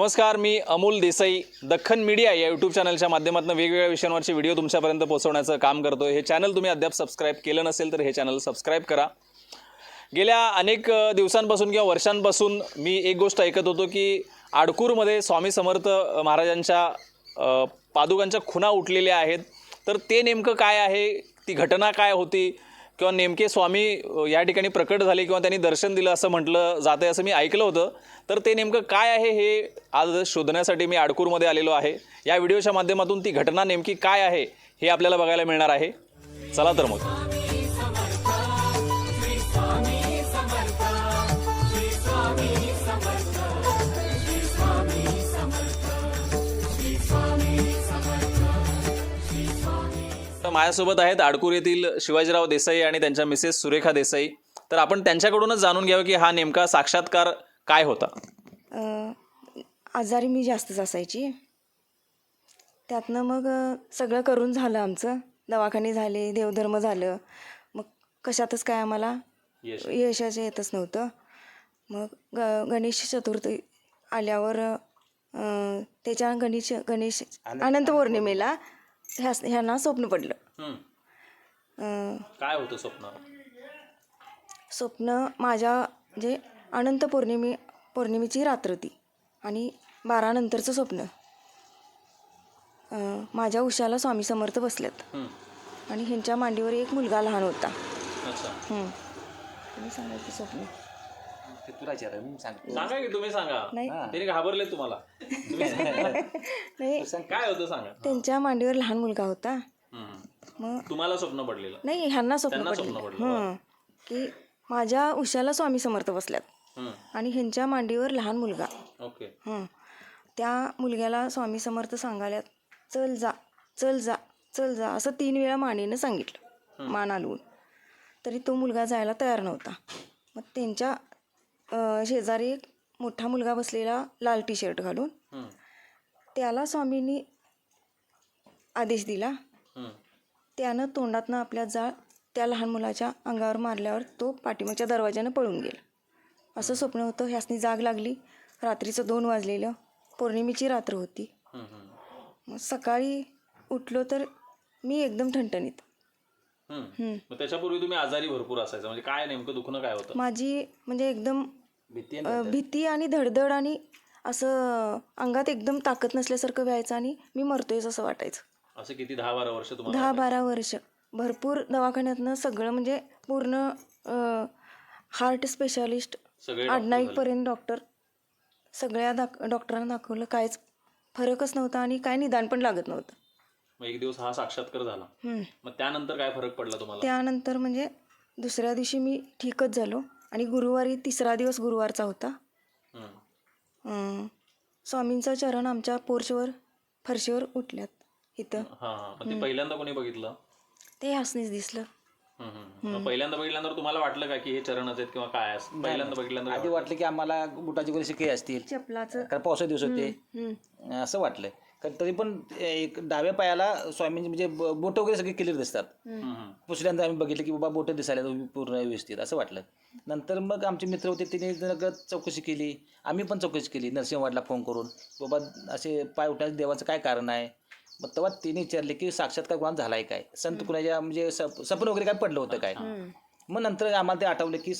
नमस्कार मी अमोल देसाई दख्खन मीडिया या यूट्यूब चॅनलच्या माध्यमातून वेगवेगळ्या विषयांवरचे व्हिडिओ तुमच्यापर्यंत पोहोचवण्याचं काम करतो हे चॅनल तुम्ही अद्याप सबस्क्राईब केलं नसेल तर हे चॅनल सबस्क्राईब करा. गेल्या अनेक दिवसांपासून किंवा वर्षांपासून मी एक गोष्ट ऐकत होतो की आडकूरमध्ये स्वामी समर्थ महाराजांच्या पादुकांच्या खुणा उठलेल्या आहेत. तर ते नेमकं काय आहे? ती घटना काय होती? किंवा नेमके स्वामी या ठिकाणी प्रकट झाले किंवा त्यांनी दर्शन दिलं असं म्हटलं जातं असं मी ऐकलं होतं. तर ते नेमकं काय आहे हे आज शोधण्यासाठी मी आडकूरमध्ये आलेलो आहे. या व्हिडिओच्या माध्यमातून ती घटना नेमकी काय आहे हे आपल्याला बघायला मिळणार आहे. चला तर मग. तर माझ्यासोबत आहेत आडकूर येथील शिवाजीराव देसाई आणि त्यांच्या मिसेस सुरेखा देसाई. तर आपण त्यांच्याकडूनच जाणून घ्यावं की हा नेमका साक्षात्कार काय होता? अ, आजारी मी जास्तच असायची. त्यातनं मग अ, सगळं करून झालं आमचं. दवाखाने झाले देवधर्म झालं. मग कशातच काय आम्हाला यश. यशाचं येतच नव्हतं. मग ग गणेश चतुर्थी आल्यावर अ, त्याच्या गणेश गणेश अनंत पौर्णिमेला ह्या ह्यांना स्वप्न पडलं. हम्म. अ, काय होतं स्वप्न? स्वप्न माझ्या म्हणजे अनंत पौर्णिमे पौर्णिमेची रात्र ती आणि बारा नंतरचं स्वप्न. अं, माझ्या उशाला स्वामी समर्थ बसल्यात हम्म. आणि ह्यांच्या मांडीवर एक मुलगा लहान होता. अच्छा. हं. तुम्ही सांगा की स्वप्न. ते तुला विचार मी सांगतो. सांगा की तुम्ही सांगा. नाही. त्यांनी घाबरले तुम्हाला. तुम्ही सांगा. नाही. काय होतं सांगा. त्यांच्या मांडीवर लहान मुलगा होता. हम्म. मग तुम्हाला स्वप्न पडलेलं. नाही ह्यांना स्वप्न त्यांना स्वप्न पडलं पडलं, हं. की माझ्या उशाला स्वामी समर्थ बसल्यात. हम्म. आणि ह्यांच्या मांडीवर लहान मुलगा. ओके. हं. त्या मुलग्याला स्वामी समर्थ सांगायला चल जा चल जा चल जा असं तीन वेळा मानेनं सांगितलं. मान हलवून तरी तो मुलगा जायला तयार नव्हता. मग त्यांच्या अं, शेजारी एक मोठा मुलगा बसलेला लाल टी शर्ट घालून हम्म. त्याला स्वामींनी आदेश दिला हम्म. त्यानं तोंडातनं आपल्या जाळ त्या लहान मुलाच्या अंगावर मारल्यावर तो पाठीमागच्या दरवाज्यानं पळून गेला असं स्वप्न होतं ह्यासनी जाग लागली रात्रीचं दोन वाजलेलं पौर्णिमेची रात्र होती हम्म. हम्म. मग सकाळी उठलो तर मी एकदम ठणठणीत हम्म. हम्म. मग त्याच्यापूर्वी तुम्ही आजारी भरपूर असायचं म्हणजे काय नेमकं दुखणं काय होतं माझी म्हणजे एकदम भीती आणि धडधड. आणि असं अंगात एकदम ताकद नसल्यासारखं व्हायचं आणि मी मरतोयच असं वाटायचं. असं किती दहा बारा वर्ष दहा बारा वर्ष. भरपूर दवाखान्यातनं सगळं म्हणजे पूर्ण हार्ट स्पेशालिस्ट आडनाईकपर्यंत डॉक्टर सगळ्या दाख डॉक्टरांना दाखवलं काहीच फरकच नव्हता आणि काय निदान पण लागत नव्हतं. मग एक दिवस हा साक्षात्कार झाला. मग त्यानंतर काय फरक पडला तुम्हाला? त्यानंतर म्हणजे दुसऱ्या दिवशी मी ठीकच झालो. आणि गुरुवारी तिसरा दिवस गुरुवारचा होता. हम्म. अं, स्वामींचं चरण आमच्या पोर्चवर फरशीवर उठल्यात इथं. हा हा मग ते पहिल्यांदा कोणी बघितलं? ते हसनीच दिसलं. हम्म, हम्म. मग पहिल्यांदा बघितल्यानंतर तुम्हाला वाटलं का की हे चरणच आहेत किंवा काय आहे? पहिल्यांदा बघितल्यानंतर आधी वाटलं की आम्हाला बुटाची वगैरे शिके असतील. चपलाचं. कारण पावसा दिवस होते. हम्म. असं वाटलं कारण तरी पण एक डाव्या पायाला स्वामींची म्हणजे ब- बोट वगैरे सगळे क्लिअर दिसतात. दुसऱ्यांदा आम्ही बघितलं की बाबा बोटं दिसायला पूर्ण व्यवस्थित असं वाटलं. नंतर मग आमचे मित्र होते त्यांनी जर चौकशी केली. आम्ही पण चौकशी केली नरसिंहवाडला फोन करून. बाबा असे पाय उठायचं देवाचं काय कारण आहे? मग तेव्हा तिने विचारले की साक्षात्कार कोणाचा झालाय काय? संत कुणाच्या म्हणजे सप सपन वगैरे काय पडलं होतं काय? मग नंतर आम्हाला ते आठवलं की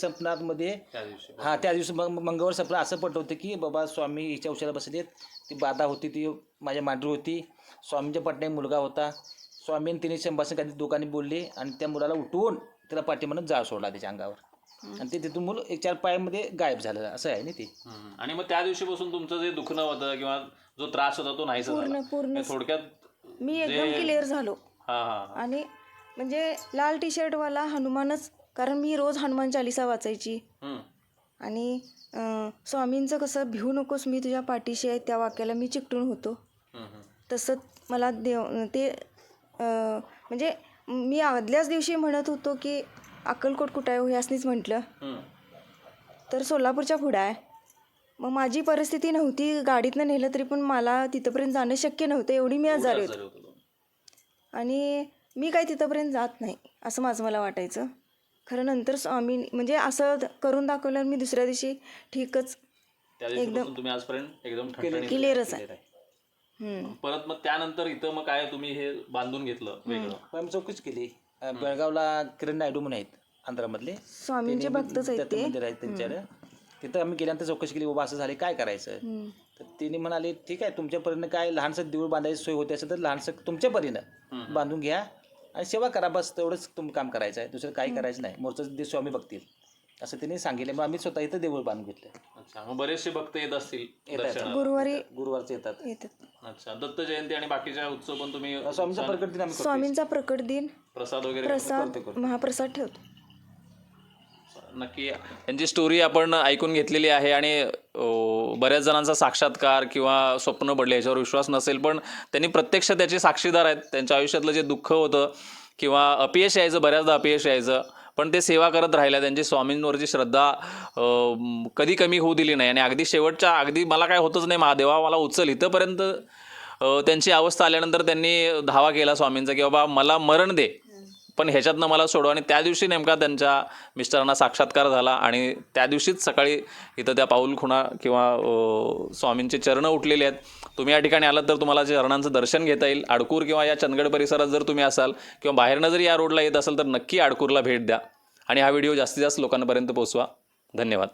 दिवशी. हा त्या दिवशी मग मंगळवार सपना असं होतं की बाबा स्वामी हिच्या उशाला बसलेत. ती बाधा होती ती माझ्या मांडरी होती. स्वामींच्या पटणे मुलगा होता. स्वामींनी तिने संभाषण काही दोघांनी बोलले आणि त्या मुलाला उठवून त्याला पाठीमानं जाळ सोडला त्याच्या अंगावर. आणि ते तिथून मुलं एक चार पायामध्ये गायब झालं असं आहे ना ते. आणि मग त्या दिवशीपासून तुमचं जे दुखणं होतं किंवा जो त्रास होता तो नाहीसा झाला. पूर्ण पूर्ण. थोडक्यात मी एकदम क्लिअर झालो. हा हा. हा. आणि म्हणजे लाल टी शर्टवाला हनुमानच कारण मी रोज हनुमान चालिसा वाचायची. आणि अं, स्वामींचं कसं भिवू नकोस मी तुझ्या पाठीशी आहे त्या वाक्याला मी चिकटून होतो. तसंच मला देव ते अं, म्हणजे मी आदल्याच दिवशी म्हणत होतो की अक्कलकोट कुठं आहे हो ह्यासनीच म्हटलं. तर सोलापूरच्या पुढं आहे मग माझी परिस्थिती नव्हती गाडीतनं नेलं तरी पण मला तिथंपर्यंत जाणं शक्य नव्हतं एवढी मी आजारी होते. आणि मी काही तिथंपर्यंत जात नाही असं माझं मला वाटायचं खरं नंतर स्वामी म्हणजे असं करून दाखवल्यावर मी दुसऱ्या दिवशी ठीकच त्या दिवशीपासून तुम्ही आजपर्यंत एकदम ठणठणीत क्लिअरच आहे. केलेलं आहे. हम्म. परत मग त्यानंतर इथं मग काय तुम्ही हे बांधून घेतलं वेगळं? पण केली. अं, बेळगावला किरण नायडू म्हणून आहेत आंध्रामधले. स्वामींचे भक्तच आहेत ते. मंदिर आहे त्यांच्याकडे. तिथं आम्ही गेल्यानंतर चौकशी केली बाबा असं झाले काय करायचं? हम्म. तर तिने म्हणाले ठीक आहे तुमच्या परीनं काय लहानसं देऊळ बांधायची सोय होते असेल तर लहानसं तुमच्या परीनं बांधून घ्या. आणि सेवा करा बस तेवढंच तुम्ही काम करायचं आहे दुसरं काही करायचं नाही. मोरचं ते स्वामी बघतील. असं तिने सांगितलं. मग आम्ही स्वतः इथं देऊळ बांधून घेतलं. अच्छा मग बरेचसे भक्त येत असतील दर्शनाला. गुरुवारी गुरुवारचे येतात. येतात. अच्छा दत्त जयंती आणि बाकीच्या उत्सव पण तुम्ही स्वामीचा प्रकट दिन आम्ही करतो. स्वामींचा प्रकट दिन. प्रसाद वगैरे प्रसाद महाप्रसाद ठेवतो. नक्की. त्यांची स्टोरी आपण ऐकून घेतलेली आहे आणि बऱ्याच जणांचा साक्षात्कार किंवा स्वप्न पडले याच्यावर विश्वास नसेल पण त्यांनी प्रत्यक्ष त्याचे साक्षीदार आहेत. त्यांच्या आयुष्यातलं जे दुःख होतं किंवा अपयश यायचं बऱ्याचदा अपयश यायचं पण ते सेवा करत राहिल्या त्यांची स्वामींवरची श्रद्धा कधी कमी होऊ दिली नाही. आणि अगदी शेवटच्या अगदी मला काय होतच नाही महादेवा मला उचल. इथंपर्यंत त्यांची अवस्था आल्यानंतर त्यांनी धावा केला स्वामींचा की बाबा मला मरण दे. पण ह्याच्यातनं मला सोडव आणि त्या दिवशी नेमका त्यांच्या मिस्टरांना साक्षात्कार झाला आणि त्या दिवशीच सकाळी इथं त्या पाऊल खुणा किंवा स्वामींचे चरण उठलेले आहेत. तुम्ही या ठिकाणी आलात तर तुम्हाला चरणांचं दर्शन घेता येईल. आडकूर किंवा या चंदगड परिसरात जर तुम्ही असाल किंवा बाहेरनं जर या रोडला येत असाल तर नक्की आडकूरला भेट द्या. आणि हा व्हिडिओ जास्तीत जास्त लोकांपर्यंत पोहोचवा. धन्यवाद.